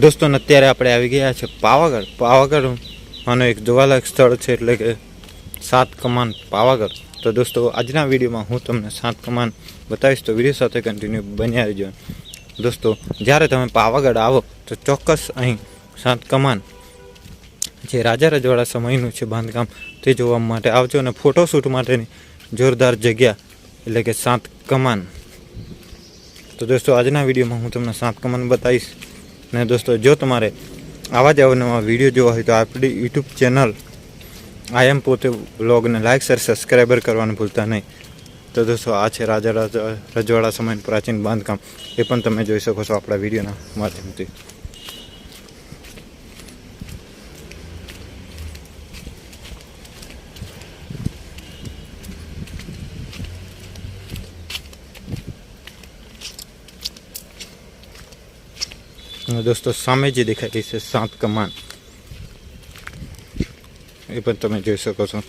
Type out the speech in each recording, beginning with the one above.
દોસ્તો અત્યારે આપણે આવી ગયા છે પાવાગઢ. પાવાગઢ આનું એક જોવાલાયક સ્થળ છે, એટલે કે સાત કમાન પાવાગઢ. તો દોસ્તો, આજના વિડીયોમાં હું તમને સાત કમાન બતાવીશ, તો વીડિયો સાથે કન્ટિન્યુ બન્યા રહેજો. દોસ્તો, જ્યારે તમે પાવાગઢ આવો, તો ચોક્કસ અહીં સાત કમાન જે રાજા રજવાડા સમયનું છે બાંધકામ, તે જોવા માટે આવજો અને ફોટોશૂટ માટેની જોરદાર જગ્યા, એટલે કે સાત કમાન. તો દોસ્તો, આજના વિડીયોમાં હું તમને સાત કમાન બતાવીશ. ને દોસ્તો, જો તમારે આવા જ અવનવા વીડિયો જોવા હોય તો આપણી યુટ્યુબ ચેનલ આઈ એમ પોતે વ્લોગને લાઇક શેર સબસ્ક્રાઈબર કરવાનું ભૂલતા નહીં. તો દોસ્તો, આ છે રાજા રજવાડા સમયનું પ્રાચીન બાંધકામ. એ પણ તમે જોઈ શકો છો આપણા વિડીયોના માધ્યમથી. દોસ્તો સામે જે દેખાય રહી છે સાત કમાન એ પણ તમે જોઈ શકો છો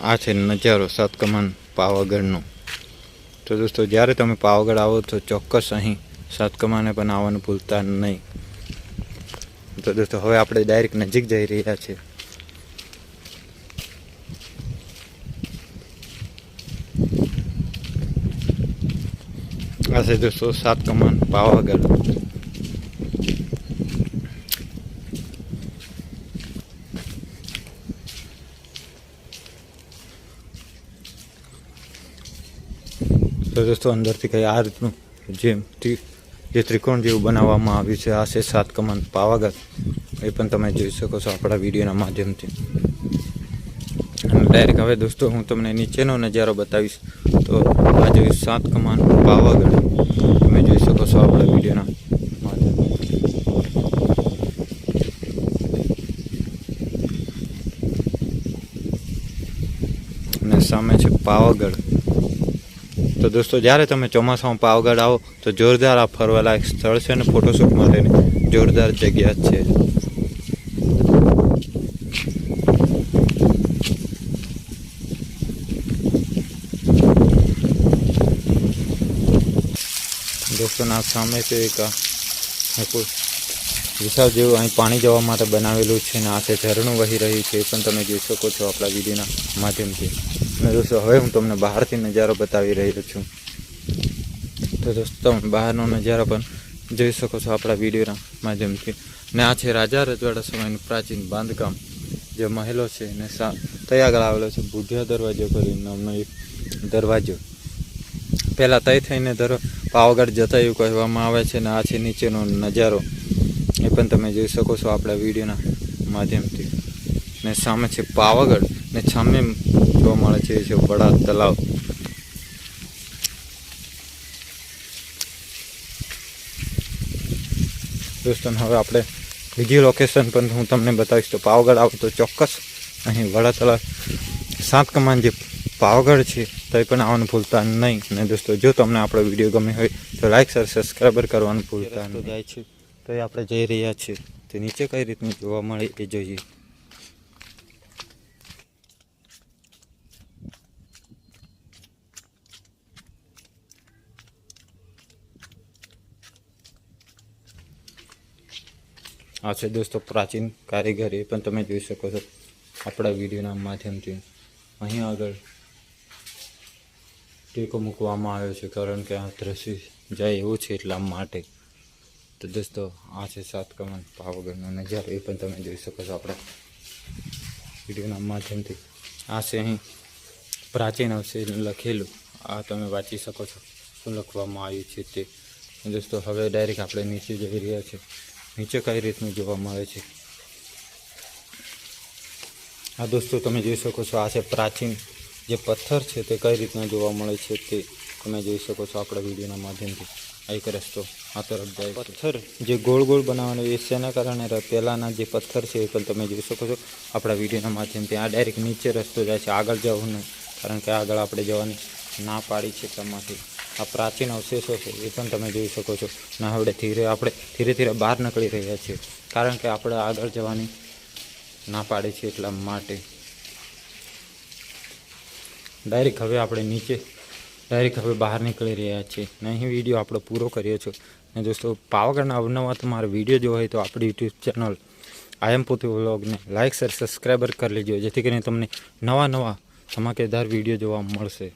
આ છે નજારો સાત કમાન પાવાગઢનો તો દોસ્તો જ્યારે તમે પાવાગઢ આવો તો ચોક્કસ અહીં સાત કમાને પણ આવવાનું ભૂલતા નહીં તો દોસ્તો હવે આપણે ડાયરેક્ટ નજીક જઈ રહ્યા છીએ આ છે દોસ્તો સાત કમાન પાવાગઢ તો દોસ્તો અંદરથી કંઈ આ રીતનું જેમ જે ત્રિકોણ જેવું બનાવવામાં આવ્યું છે, આ છે સાત કમાન પાવાગઢ એ પણ તમે જોઈ શકો છો આપણા વિડીયોના માધ્યમથી. અને ડાયરેક્ટ હવે દોસ્તો હું તમને નીચેનો નજારો બતાવીશ. તો આ જોઈ સાત કમાન પાવાગઢ. તમે જોઈ શકો છો આપણા વિડીયોના માધ્યમથી. અને સામે છે પાવાગઢ. તો દોસ્તો, જ્યારે તમે ચોમાસામાં પાવાગઢ આવો, તો જોરદાર આ ફરવાલાયક સ્થળ છે અને ફોટોશૂટ માટેની જોરદાર જગ્યા છે. દોસ્તોના સામે છે એક વિશાળ જેવું અહીં પાણી જવા માટે બનાવેલું છે ને આ છે ઝરણું વહી રહ્યું છે, એ પણ તમે જોઈ શકો છો આપણા વિડીયોના માધ્યમથી. અને દોસ્તો, હવે હું તમને બહારથી નજારો બતાવી રહ્યો છું. તો દોસ્તો બહારનો નજારો પણ જોઈ શકો છો આપણા વિડીયોના માધ્યમથી. ને આ છે રાજા રજવાડા સમયનું પ્રાચીન બાંધકામ. જે મહેલો છે ને સા આગળ આવેલો છે બુઢિયા દરવાજો કરીને નામનો એક દરવાજો. પહેલાં તય થઈને દર, પાવાગઢ જતા એવું કહેવામાં આવે છે ને આ છે નીચેનો નજારો. એ પણ તમે જોઈ શકો છો આપણા વિડીયોના માધ્યમથી. ને સામે છે પાવાગઢ. ને સામે જોવા મળે છે એ છે વડા તલાવ. દોસ્તો હવે આપણે બીજી લોકેશન પણ હું તમને બતાવીશ તો પાવાગઢ આવો તો ચોક્કસ અહીં વડા તલાવ. સાત કમાન જે પાવાગઢ છે તો એ પણ આવવાનું ભૂલતા નહીં. અને દોસ્તો જો તમને આપણો વીડિયો ગમે હોય તો લાઈક સર સબસ્ક્રાઈબર કરવાનું ભૂલતા નહીં. જાય છે. એ આપણે જઈ રહ્યા છીએ? તે નીચે કઈ રીતનું જોવા મળે એ જોઈએ. આ છે દોસ્તો પ્રાચીન કારીગર, એ પણ તમે જોઈ શકો છો આપણા વિડીયોના માધ્યમથી. અહીં આગળ ટેકો મૂકવામાં આવ્યો છે કારણ કે આ દ્રશ્ય જાય એવું છે એટલા માટે. તો દોસ્તો, આ છે સાત કમન પાવાગઢનો નજારો. એ પણ તમે જોઈ શકો છો આપણા વિડીયોના માધ્યમથી. આ છે અહીં પ્રાચીન અવશેષ લખેલું. આ તમે વાંચી શકો છો. શું લખવામાં આવ્યું છે તે. દોસ્તો, હવે ડાયરેક્ટ આપણે નીચે જઈ રહ્યા છીએ નીચે કઈ રીતનું જોવા મળે છે? આ દોસ્તો, તમે જોઈ શકો છો આ છે પ્રાચીન જે પથ્થર છે તે કઈ રીતના જોવા મળે છે તે તમે જોઈ શકો છો આપણા વિડીયોના માધ્યમથી. આ એક રસ્તો. આ તરફ જાય પથ્થર. જે ગોળ ગોળ બનાવવાનો એ શેના કારણે પહેલાંના જે પથ્થર છે એ પણ તમે જોઈ શકો છો. આપણા વિડીયોના માધ્યમથી આ ડાયરેક્ટ નીચે રસ્તો જાય છે. આગળ જવું નહીં. કારણ કે આગળ આપણે જવાની ના પાડી છે તમારી આ પ્રાચીન અવશેષો છે એ પણ તમે જોઈ શકો છો. ના હવે ધીરે આપણે ધીરે ધીરે બહાર નીકળી રહ્યા છીએ. કારણ કે આપણે આગળ જવાની ના પાડી છે એટલા માટે. ડાયરેક્ટ હવે આપણે નીચે ડાયરેક્ટ હવે બહાર નીકળી રહ્યા છીએ ને અહીં વીડિયો આપણો પૂરો કર્યો છે. અને દોસ્તો પાવાગઢના અવનવા તમારો વીડિયો જોવા હોય તો આપણી યુટ્યુબ ચેનલ આયમ પોતે વ્લોગને લાઇક શેર સબસ્ક્રાઈબર કરી લેજો. જેથી કરીને તમને નવા નવા ધમાકેદાર વીડિયો જોવા મળશે.